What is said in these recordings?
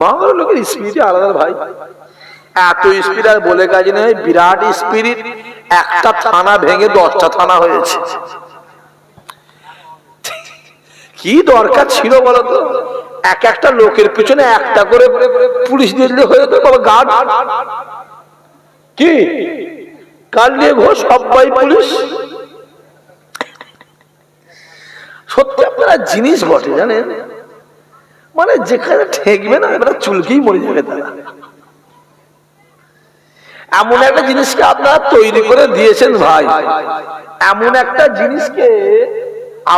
বাংলার লোকের স্পিরিট আলাদা ভাই। এত স্পিড আর বলে কাজ নেই বিরাট স্পিরিট একটা থানা ভেঙে দশটা থানা হয়েছে। কি দরকার ছিল বলতো? এক একটা লোকের পিছনে একটা করে পুলিশ দিলে হয়ে যেত গার্ড কি? কাল নিয়ে ঘোষ সবাই পুলিশ। সত্যি আপনারা জিনিস বটে, জানেন? মানে যেখানে ঠেকবে না, এবার চুলকেই মরে যাবে তারা। এমন একটা জিনিসকে আপনারা তৈরি করে দিয়েছেন ভাই। এমন একটা জিনিসকে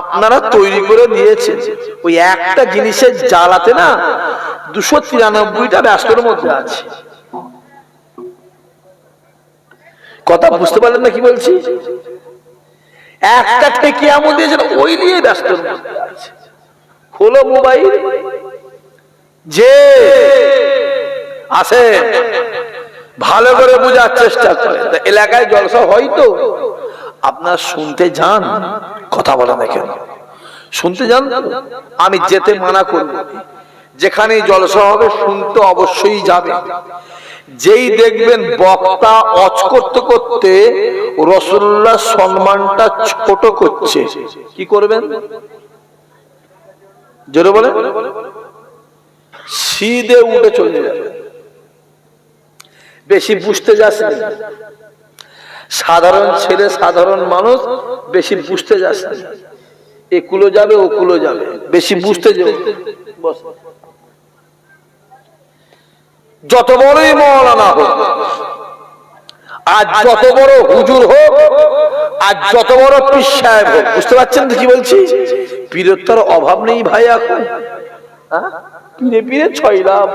আপনারা তৈরি করে দিয়েছেন। ওই একটা জিনিসের জ্বালাতে না দুশো তিরানব্বইটা ব্যস্তর মধ্যে আছে। কথা বুঝতে পারলেন না কি বলছি? একটা থেকে এমন দিয়েছেন, ওই নিয়ে ব্যস্তর মধ্যে খোলো মোবাইল। যে আছে, ভালো করে বোঝার চেষ্টা করে। তা এলাকায় জলসা হয়তো আপনার শুনতে যান, কথা বলা না কেন শুনতে যান আমি যেতে মানা করব যেখানে জলসা হবে, শুনতে অবশ্যই যাবে। যেই দেখবেন বক্তা অচ করতে করতে রসুল্লাহ সম্মানটা ছোট করছে। কি করবেন? জোরে বলে সিদে উঠে চলে যাবে। বেশি বুঝতে যাস। সাধারণ ছেলে, সাধারণ মানুষ বেশি বুঝতে যাস। একুলো যাবে ওকুলো যাবে। বেশি বুঝতে যাবে যত বড়ই মৌলানা হোক, আর যত বড় হুজুর হোক, আর যত বড় পীর সাহেব হোক, বুঝতে পারছেন কি বলছি? পীরত্বর অভাব নেই ভাই এখন। হ্যাঁ? পীরে পীরে ছয় লাভ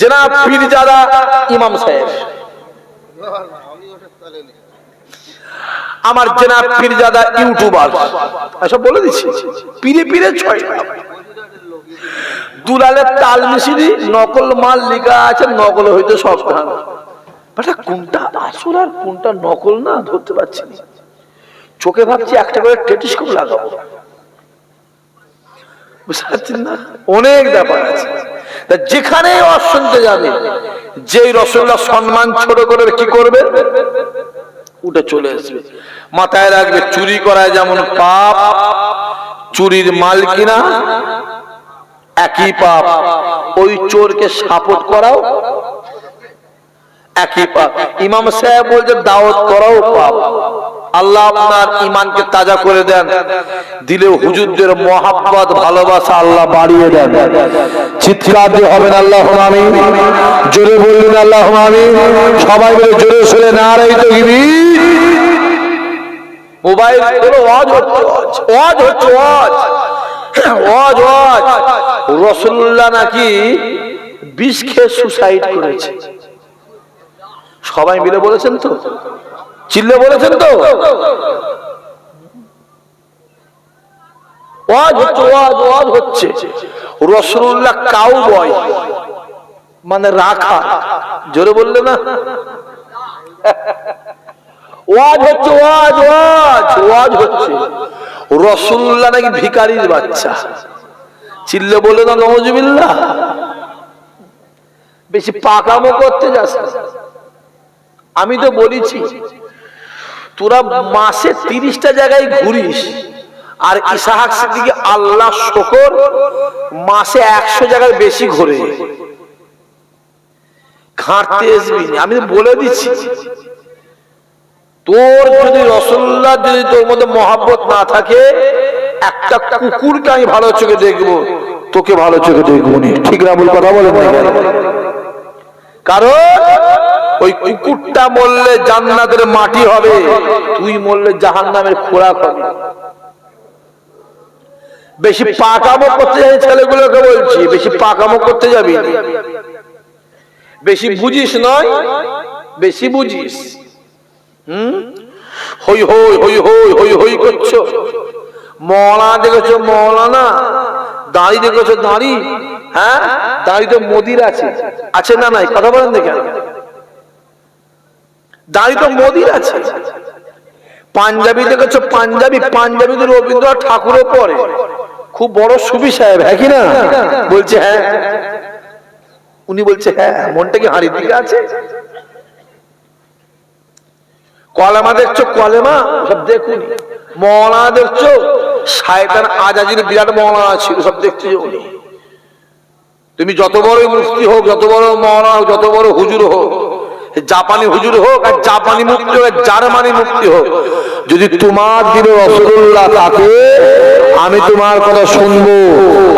জনাব পীরজাদা ইমাম সাহেব। আমার জনাব পীরজাদা ইউটিউবার। এসব বলে দিচ্ছি। পীরে পীরে ছয় লাভ দুলালের তাল মিশিরি নকল মাল লিখা আছে, নকল হইতে সব বেটা, কোনটা আসল আর কোনটা নকল না ধরতে পারছি চোখে ভাবছি একটা করে টেটিস্কোপ লাগাবো। অনেক ব্যাপার আছে। তা যেখানে অশুনতে যাবে, যেই রসগোল্লা সম্মান ছোট করে কি করবে? উঠে চলে আসবে। মাথায় রাখবে, চুরি করায় যেমন পাপ, চুরির মাল কিনা, একই পাপ। ওই চোরকে সাপোর্ট করাও, একই পাপ। ইমাম সাহেব বলছে, দাওয়াত করাও পাপ। আল্লাহ আপনার ইমানকে তাজা করে দেন। দিলে হুজুরদের মহাব্বত, ভালোবাসা আল্লাহ বাড়িয়ে দেন। চিৎকার দিয়ে হবেন আল্লাহ আমি জোরে বললেন আল্লাহ আমি সবাই মিলে জোরে সরে না রাই তো মোবাইল হলো ওয়াজ হচ্ছে ওয়াজ হচ্ছে, ওয়াজ। ওয়াজ ওয়াজ। রসুল্লাহ নাকি বিষ খেয়ে সুসাইড করেছে। সবাই মিলে বলেছেন তো? চিল্লে বলেছেন তো? মানে রাখা। জোরে বললে না? ওয়াজ হচ্ছে, ওয়াজ ওয়াজ ওয়াজ হচ্ছে। নাকি ভিকারির বাচ্চা। চিল্লে বলে না নজবিল্লা বেশি পাকামো করতে যাস আমি তো বলেছি তোরা মাসে তিরিশটা জায়গায় ঘুরিস। আর ইসাহাক সিদ্দিকি আল্লাহ শকর মাসে একশো জায়গায় বেশি ঘুরে। ঘাঁটতে আসবি আমি বলে দিচ্ছি, তোর যদি রসল্লাহ যদি তোর মধ্যে মহাব্বত না থাকে, একটা কুকুরকে আমি ভালো চোখে দেখব, তোকে ভালো চোখে দেখব ঠিক না বল কথা বলে কারণ ওই কুকুরটা মরলে জান্নাতের মাটি হবে। তুই মরলে জাহান নামের খোরাক হবে। বেশি পাকামো করতে যাই ছেলেগুলোকে বলছি, বেশি পাকামো করতে যাবি না। বেশি বুঝিস নয়, বেশি বুঝিস। হুম? হই হই হই হই হই হই করছ। মলা দেখেছ মৌলানা দাড়ি দেখেছ, দাড়ি। হ্যাঁ? দাড়ি তো মোদির আছে। আছে না নাই? কথা বলেন দেখেন দাড়ি তো মোদির আছে। পাঞ্জাবি দেখেছ? পাঞ্জাবি পাঞ্জাবি তো রবীন্দ্রনাথ ঠাকুরও পরে। খুব বড় সুবি সাহেব হ্যাঁ কি না? বলছে হ্যাঁ। উনি বলছে হ্যাঁ মনটা কি হাঁড়ির দিকে আছে? কলেমা দেখছ? কলেমা? সব দেখুন। মৌলানা দেখছ? শায়তান আজাজির বিরাট মৌলানা ছিল, সব দেখছ উনি। তুমি যত বড় মুফতি হোক, যত বড় মৌলানা হোক, যত বড় হুজুর হোক জাপানি হুজুর হোক আর জাপানি মুক্তি হোক জার্মানি মুক্তি হোক, যদি তোমার দিলে রসগোল্লা থাকে, আমি তোমার কথা শুনব।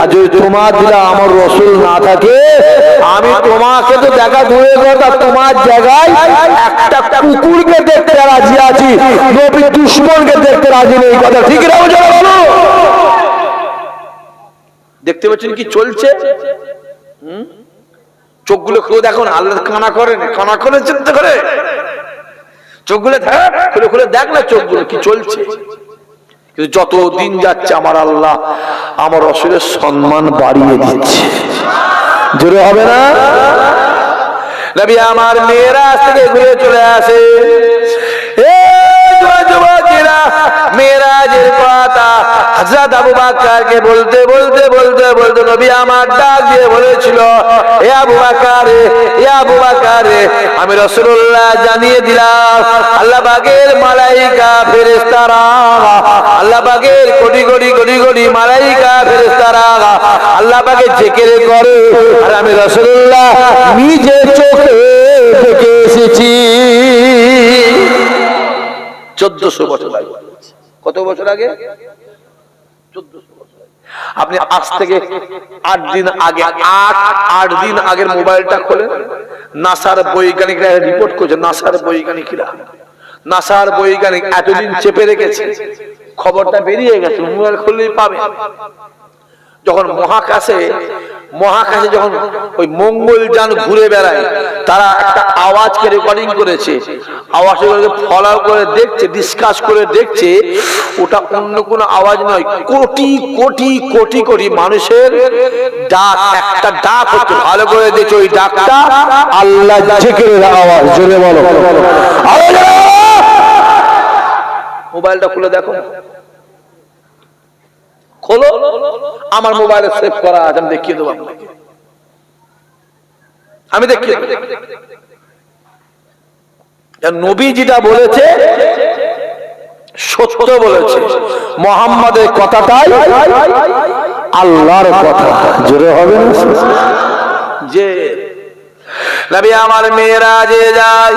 আর যদি তোমার দিলে আমার রসুল না থাকে, আমি তোমাকে তো দেখা দূরে কথা তোমার জায়গায় একটা কুকুরকে দেখতে রাজি আছি, নবী দুশ্মনকে দেখতে রাজি নেই কথা ঠিক বুঝো বলো দেখতে পাচ্ছেন কি চলছে? হুম? চোখগুলো খুলে দেখো না, আল্লাহ কানা করেন কানা করে চিন্তা করে। চোখগুলো দেখ, খুলে খুলে দেখ না চোখগুলো, কি চলছে? কিন্তু যত দিন যাচ্ছে, আমার আল্লাহ আমার রসুলের সম্মান বাড়িয়ে দিচ্ছে। জোরে হবে না? নবী আমার মেয়েরা থেকে ঘুরে চলে আসে। হযরত আবু বকরকে বলতে বলতে বলতে বলতে নবী আমার ডাক দিয়ে বলেছিল, এ আবু বকর এ আবু বকর আমি রাসূলুল্লাহ জানিয়ে দিলাম, আল্লাহ পাকের মালাইকা ফেরেশতারা, আল্লাহ পাকের কোটি কোটি কোটি কোটি মালাইকা ফেরেশতারা, আল্লাহ পাকে জিকির করে, আর আমি রাসূলুল্লাহ নিজে চোখে দেখে এসেছি। চোদ্দশো বছর আগে। কত বছর আগে? আপনি আজ থেকে আট দিন আগে, আট আট দিন আগের মোবাইলটা খোলেন, নাসার বৈজ্ঞানিকরা রিপোর্ট করছে, নাসার বৈজ্ঞানিকরা। নাসার বৈজ্ঞানিক এতদিন চেপে রেখেছে, খবরটা বেরিয়ে গেছে, মোবাইল খুললেই পাবে। যখন মহাকাশে মহাকাশে যখন ওই মঙ্গল যান ঘুরে বেড়ায় তারা একটা আওয়াজকে রেকর্ডিং করেছে। আওয়াজকে ফলো করে দেখছে ডিসকাস করে দেখছে ওটা অন্য কোনো আওয়াজ নয় কোটি কোটি কোটি কোটি মানুষের ডাক। একটা ডাক হচ্ছে ভালো করে দেখছে ওই ডাকটা। আল্লাহ আওয়াজ জোরে বলো। আওয়াজ! মোবাইলটা খুলে দেখো। খোলো, আমার মোবাইলে সেভ করা আছে, আমি দেখিয়ে দেবো আমি দেখিয়ে নবী যেটা বলেছে, সত্য বলেছে। মোহাম্মদের কথাটাই আল্লাহর কথা। জোরে হবে যে নবী আমার মেয়েরা যে যায়,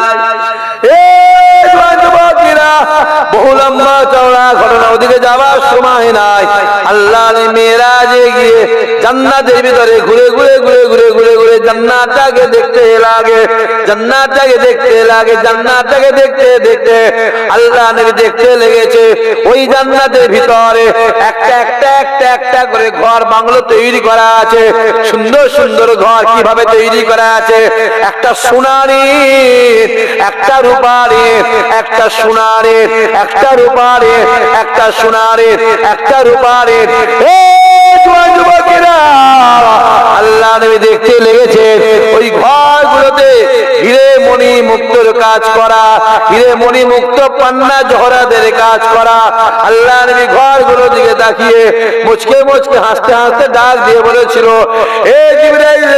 এ বহু লম্বা চওড়া ঘটনা, ওদিকে যাওয়ার সময় নাই। আল্লাহ মেয়েরা যে গিয়ে জান্নাতের ভিতরে ঘুরে ঘুরে ঘুরে ঘুরে ঘুরে ঘুরে জান্নাতটাকে দেখতে লাগে, জান্নাতটাকে দেখতে লাগে, জান্নাতটাকে দেখতে দেখতে আল্লাহ দেখতে লেগেছে। ওই জান্নাতের ভিতরে একটা একটা একটা একটা করে ঘর বাংলো তৈরি করা আছে। সুন্দর সুন্দর ঘর কীভাবে তৈরি করা আছে? একটা সোনারের একটা রূপারের একটা সোনারের একটা রূপারে একটা সোনারে একটা রূপারে। যুবকেরা আল্লাহ নবী দেখতে লেগেছে ওই ঘরগুলোতে হিরে মণি মুক্তর কাজ করা, হিরে মণি মুক্ত পান্না জহরাদের কাজ করা। আল্লাহ নবী ঘরগুলো দিকে তাকিয়ে মুচকে মুচকে হাসতে হাসতে ডাক দিয়ে বলেছিল, এ জিবরাইল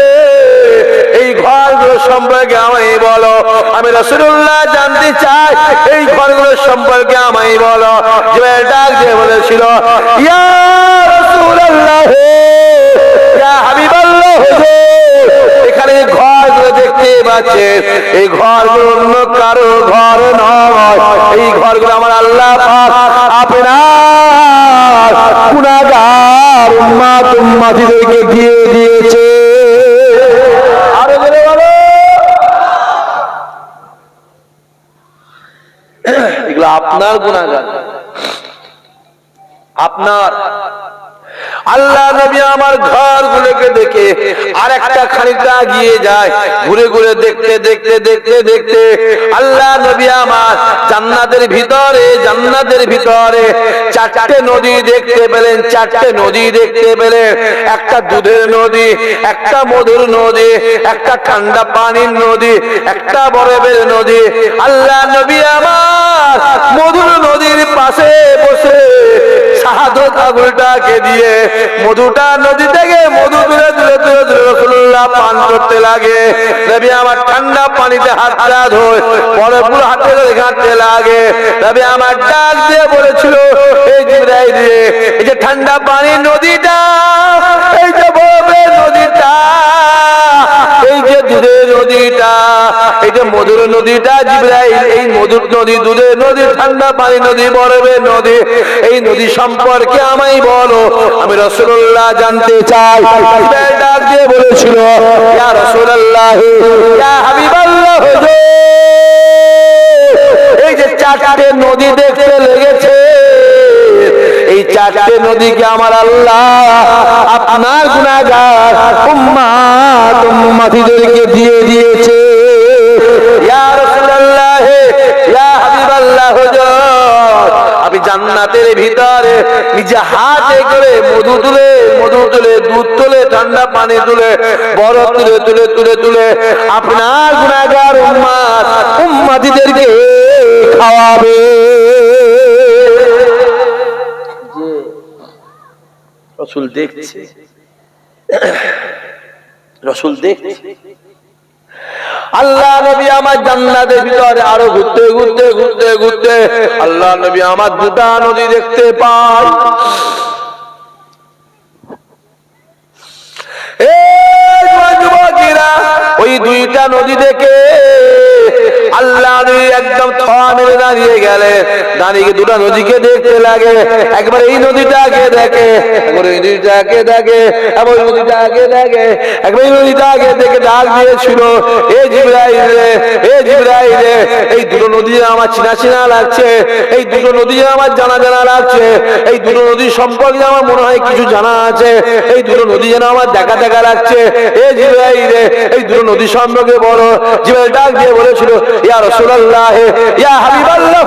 এই ঘরগুলো সম্পর্কে আমায় বলো। আমি রসুল্লাহ জানতে চাই, এই ঘরগুলো সম্পর্কে আমায় বলো। জিবরাইল ডাক দিয়ে বলেছিল, ইয়া এই অন্য কারও ঘর নয়। এই ঘরগুলো আমার আল্লাহ আপনার দিয়ে দিয়েছে। আপনার আপনার আল্লাহ নবী আমার ঘর গুলোকে দেখে আর একটা খানিকটা গিয়ে যায়। ঘুরে ঘুরে দেখতে দেখতে দেখতে দেখতে আল্লাহ নবী আমার জান্নাতের ভিতরে জান্নাতের ভিতরে চারটে নদী দেখতে পেলেন, চারটে নদী দেখতে পেলেন। একটা দুধের নদী, একটা মধুর নদী, একটা ঠান্ডা পানির নদী, একটা বরফের নদী। আল্লাহ নবী আমার মধুর নদী নদীর পাশে বসে শাহাদত আগুলটাকে দিয়ে মধুটা নদী থেকে মধু তুলে তুলে তুলে তুলে রসুল্লাহ পান করতে লাগে। নবী আমার ঠান্ডা পানিতে হাত হাত ধোয় পরে পুরো হাতে ঘাঁটতে লাগে। নবী আমার ডাক দিয়ে বলেছিল এই জিব্রাইল রে এই যে ঠান্ডা পানি নদীটা, এই যে বরফের নদীটা, এই যে দুধের নদীটা মধুর নদীটা এই মধুর নদী দুধের নদী, ঠান্ডা পানি নদী নদী। এই নদী সম্পর্কে আমায় বলো, আমি রসুল্লাহ জানতে চাই। ডাক দিয়ে বলেছিল রসুল্লাহ এই যে চারটে নদী দেখতে লেগেছে এই চারটে নদীকে আমার আল্লাহ আপনার গুণাগার উম্মাতিদেরকে দিয়ে দিয়েছে। আমি জান্নাতের ভিতরে নিজে হাতে করে মধু তুলে মধু তুলে, দুধ তুলে, ঠান্ডা পানি তুলে, বরফ তুলে তুলে তুলে তুলে আপনার গুণাগার উম্মাত উম্মাতিদেরকে খাওয়াবে। রসুল দেখছে। রসুল দেখছে। আল্লাহ নবী আমার জান্নাতের ভিতরে আরও ঘুরতে ঘুরতে ঘুরতে ঘুরতে আল্লাহ নবী আমার দুটা নদী দেখতে পায়। ওই দুইটা নদী দেখে আল্লাহ একদম থা দাঁড়িয়ে গেলে। দাঁড়িয়ে দুটো নদীকে দেখতে লাগে। একবার এই নদীটাকে দেখে নদীটাকে দেখে নদীটাকে দেখে, একবার এই নদীটাকে দেখে ডাক দিয়েছিল, এ এ এই দুটো নদী আমার চিনা চিনা লাগছে, এই দুটো নদী আমার জানা জানা লাগছে, এই দুটো নদী সম্পর্কে আমার মনে হয় কিছু জানা আছে, এই দুটো নদী যেন আমার দেখা দেখা লাগছে, এ রে, এই দুটো নদী সম্পর্কে বড় জিবরাইল ডাক দিয়ে বলেছিল, ইয়া রাসূলুল্লাহ, ইয়া হাবিবাল্লাহ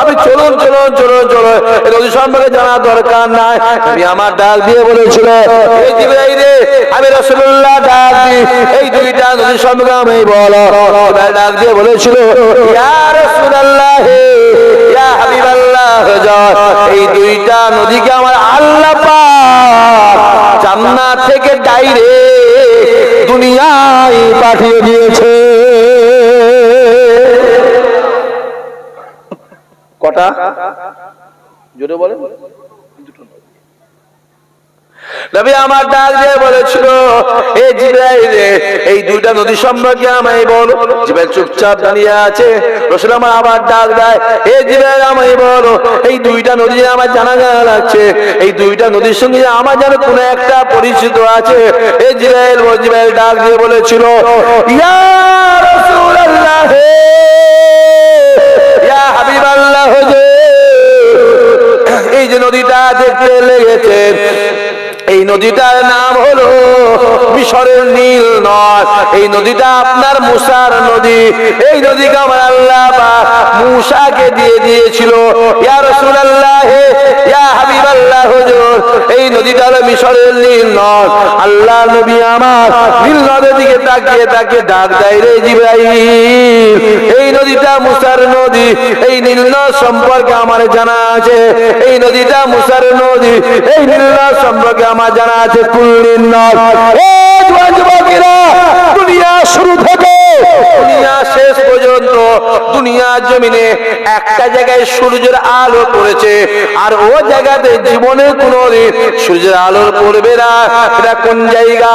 আমি চলুন চলুন চলুন চলুন। নদী সম্পর্কে জানা দরকার নাই। আমি আমার ডাক দিয়ে বলেছিল এই জিবরাইল রে আমি রাসূলুল্লাহ ডাক দিই। এই দুইটা নদী সম্পর্কে আমি বলো। ডাক দিয়ে বলেছিল, ইয়া রাসূলুল্লাহ, ইয়া হাবিবাল্লাহ এই দুইটা নদীকে আমার আল্লাহ পাক জান্নাত থেকে ডাইরেক্ট দুনিয়ায় পাঠিয়ে দিয়েছে। কটা? জোরে বলে আমার ডাক দিয়ে বলেছিল এই জিব্রাইল, এই দুইটা নদী সম্পর্কে আমায় বলো। জিব্রাইল চুপচাপ দাঁড়িয়ে আছে। রসুল আমার আবার ডাক দেয় জিব্রাইল, আমায় বলো, এই দুইটা নদী আমার জানা জানা লাগছে, এই দুইটা নদীর সঙ্গে আমার যেন কোনো একটা পরিচিত আছে? এই জিব্রাইল, ও জিব্রাইল ডাক দিয়ে বলেছিল, ইয়া রাসূলুল্লাহ, ইয়া হাবিবাল্লাহ হুজুর এই যে নদীটা দেখতে লেগেছে এই নদীটার নাম হলো মিশরের নীল নদ। এই নদীটা আপনার মুসার নদী। এই নদীকে আমার আল্লাহ মুসাকে দিয়ে দিয়েছিল। ইয়া রাসূলুল্লাহ, ইয়া এই নদীটা হলো মিশরের নীল নদ। আল্লাহ নবী আমার নীল নদের দিকে তাকিয়ে তাকিয়ে ডাক দেয় রে জিব্রাইল, এই নদীটা মুসার নদী, এই নীল নদ সম্পর্কে আমার জানা আছে। এই নদীটা মুসার নদী, এই নীল নদ সম্পর্কে আমার জানা আছে। কুল্লিন নদ। ও যুবকেরা দুনিয়া শুরু থেকে দুনিয়া শেষ পর্যন্ত দুনিয়া জমিনে একটা জায়গায় সূর্যের আলো পড়েছে, আর ও জায়গাতে জীবনের কোন সূর্যের আলো পড়বে না। এটা কোন জায়গা?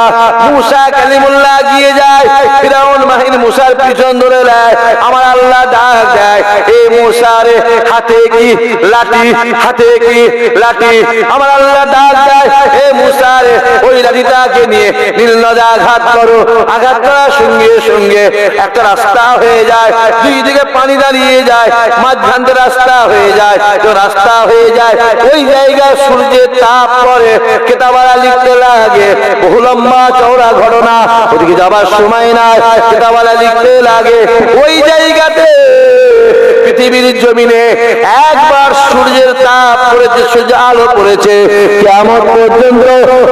মুসা কালিমুল্লাহ গিয়ে যায়, ফিরাউন বাহিনী মুসার পিছন ধরে নেয়, আমার আল্লাহ ডাক দেয় এই মুসারে হাতে কি লাঠি, হাতে কি লাঠি? আমার আল্লাহ ডাক দেয়, এ মুসারে ওই লাঠিটাকে নিয়ে নীল নদে আঘাত করো, আঘাত করার সঙ্গে সঙ্গে একটা রাস্তা হয়ে যায়, দুই দিকে পানি দাঁড়িয়ে যায় মাঝখান রাস্তা হয়ে যায়, তো রাস্তা হয়ে যায়, ওই জায়গায় সূর্যের তাপ পরে কেতাবারা লিখতে লাগে, বহু লম্বা চওড়া ঘটনা, ওদিকে যাবার সময় নাই, কেতাবারা লিখতে লাগে, ওই জায়গাতে পৃথিবীর জমিনে একবার সূর্যের তাপ পড়েছে, সূর্য আলো পড়েছে কেমন পর্যন্ত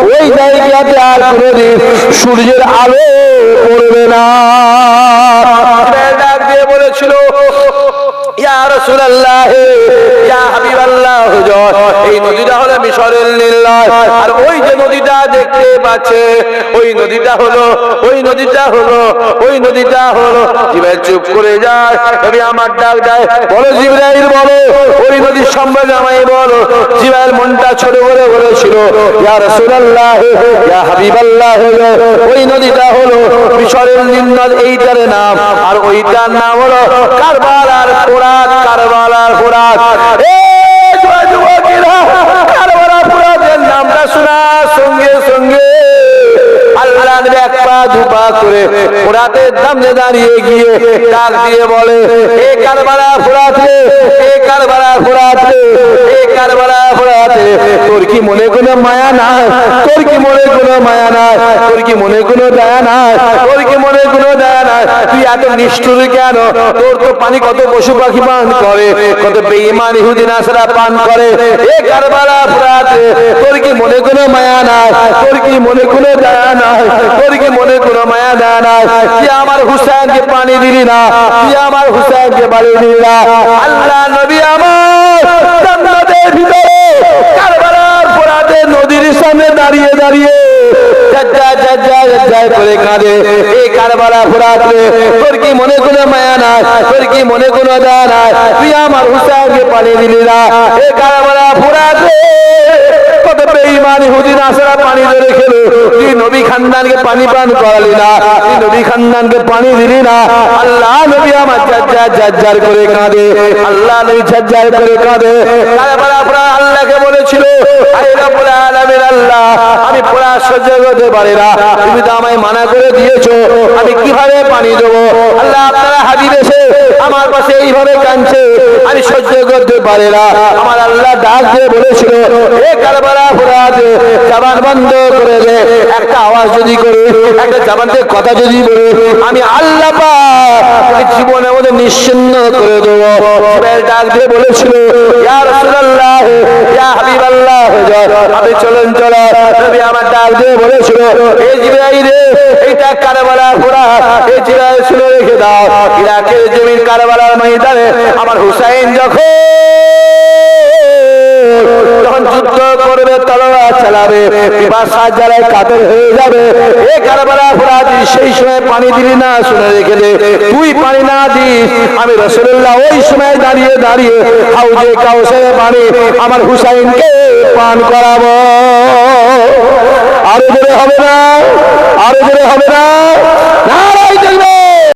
ওই জায়গাতে আর কোনোদিন সূর্যের আলো পড়বে না। বলেছিল চুপ করে যায় আমার ডাক দেয়, বলো জিব্রাইল, বলো। ওই নদীর সম্পর্কে আমায় বলো। জিব্রাইল মনটা ছোট করে বলেছিল, ইয়া রাসূলুল্লাহ হাবিবাল্লাহ, ওই নদীটা হলো মিশরের নীল নদ এইটার নাম। আর ওইটার নাম হলো কারবালার ফোরাত কারবালার যুবকেরা কারবালার ফোরাতের নামটা শোনার সঙ্গে সঙ্গে। আল্লাহ এক পা, দু পা করে ফোরাতের দামে দাঁড়িয়ে গিয়ে ডাক দিয়ে বলে, এ কারবালা ফোরাতে এ কারবালা ফোরাতে এ কারবালা ফোরাতে তোর কি মনে কোনো মায়া নাই? তোর কি মনে কোনো মায়া নাই? তোর কি মনে কোনো দয়া নাই? তোর কি মনে কোনো দয়া তুই এত নিষ্ঠুর কেন? তোর তো পানি কত পশু পাখি পান করে, কত বেঈমান ইহুদি নাসরা পান করে। এ কারবালা ফোরাতে তোর কি মনে কোনো মায়া নাই? তোর কি মনে কোনো দয়া নাই? তোর কি মনে কোনো মায়া দয়া নাই? তুই আমার হুসাইনকে পানি দিলি না, তুই আমার হুসাইনকে বাড়ি দিলি না। আল্লাহ নবী আমার জান্নাতের ভিতরে কারবালার ফোরাতে নদীর সামনে দাঁড়িয়ে দাঁড়িয়ে জাজ্জা জাজ্জা জাজ্জা করে কাঁদে। কারবালা ফোরাতে তোর কি মনে কোনো মায়া নাই? তোর কি মনে কোনো দয়া নাই? তুই আমার হুসাইনকে পানি দিলি না। এই কারবালা ফোরাতে কত বেঈমান ইহুদি নাসারা পানি ধরে খেলো। তুই নবী খানদানকে পানি পান করালি না। তুই নবী খানদানকে পানি দিলি না। আল্লাহ নবী আমার জাজ্জার জাজ্জার করে কাঁদে। আল্লাহ নবী জাজ্জার করে কাঁদে। তারপরে আপনার আল্লাহকে বলেছিল, আরে রব্বুল আলামিন আল্লাহ সহ্য করতে পারি না। তুমি তো আমায় মানা করে দিয়েছ। আমি কীভাবে পানি দেবো? আল্লাহ আপনারা হাবিব এসে আমার পাশে এইভাবে কাঁদছে। আমি সহ্য করতে পারি না। আমার আল্লাহ ডাক দিয়ে বলেছিল, এ কারবালা ফুরাতে জাবান বন্ধ করে দে। একটা আওয়াজ যদি করে, একটা জাবান থেকে কথা যদি বলে, আমি আল্লাহ পাক জীবনের মধ্যে নিশ্চিন্ন করে দেবো। ডাক দিয়ে বলেছিল, ইয়া রাসূলুল্লাহ, ইয়া হাবিবাল্লাহ, আপনি চলেন চলো নবী আমার দিয়ে বলেছিল, এই জিব্রাইল রে এইটা কারবালা ফুরা এই শুনে রেখে দাও। ইরাকের জমিন কারবালার ময়দানে আমার হুসাইন যখন যখন যুদ্ধ করবে, তলোয়ার চালাবে হয়ে যাবে। এ কারবালা সেই সময় পানি দিলি না, শুনে রেখে দে। তুই পানি না দিস, আমি রসুল্লাহ ওই সময় দাঁড়িয়ে দাঁড়িয়ে হাউজে কাউসে পানি আমার হুসাইনকে পান করাবো। আরও জোরে হবে না আরও জোরে হবে না। নারাই দেখবে